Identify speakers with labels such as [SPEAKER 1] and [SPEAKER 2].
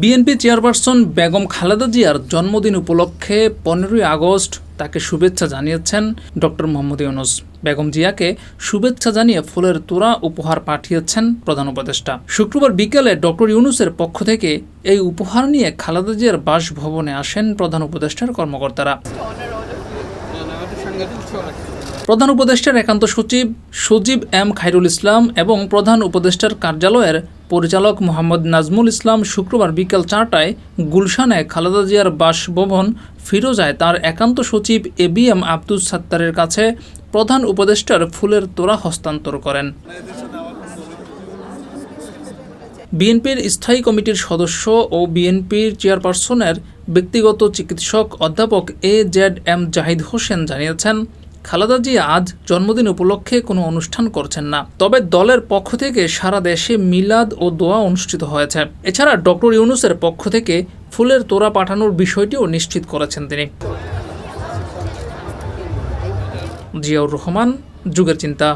[SPEAKER 1] BNP chairperson Begum Khaleda জিয়ার জন্মদিন উপলক্ষে পনেরোই আগস্ট তাকে শুভেচ্ছা জানিয়েছেন ডক্টর মোহাম্মদ ইউনুস। বেগম জিয়াকে শুভেচ্ছা জানিয়ে ফুলের তোড়া উপহার পাঠিয়েছেন প্রধান উপদেষ্টা। শুক্রবার বিকেলে ডক্টর ইউনুসের পক্ষ থেকে এই উপহার নিয়ে খালেদা জিয়ার বাসভবনে আসেন প্রধান উপদেষ্টার কর্মকর্তারা। প্রধান উপদেষ্টার একান্ত সচিব সজীব এম খাইরুল ইসলাম এবং প্রধান উপদেষ্টার কার্যালয়ের পরিচালক মোহাম্মদ নাজমুল ইসলাম শুক্রবার বিকেল চারটায় গুলশানে খালেদা জিয়ার বাসভবন ফিরোজায় তার একান্ত সচিব এ বি এম আব্দুস সাত্তারের কাছে প্রধান উপদেষ্টার ফুলের তোড়া হস্তান্তর করেন। বিএনপির স্থায়ী কমিটির সদস্য ও বিএনপির চেয়ারপারসনের ব্যক্তিগত চিকিৎসক অধ্যাপক A Z M Zahid Hossain জানিয়েছেন খালেদা জিয়া আজ জন্মদিন উপলক্ষে কোনো অনুষ্ঠান করছেন না। তবে দলের পক্ষ থেকে সারা দেশে মিলাদ ও দোয়া অনুষ্ঠিত হয়েছে। এছাড়া ডক্টর ইউনুসের পক্ষ থেকে ফুলের তোড়া পাঠানোর বিষয়টিও নিশ্চিত করেছেন তিনি। জিয়াউর রহমান, যুগের চিন্তা।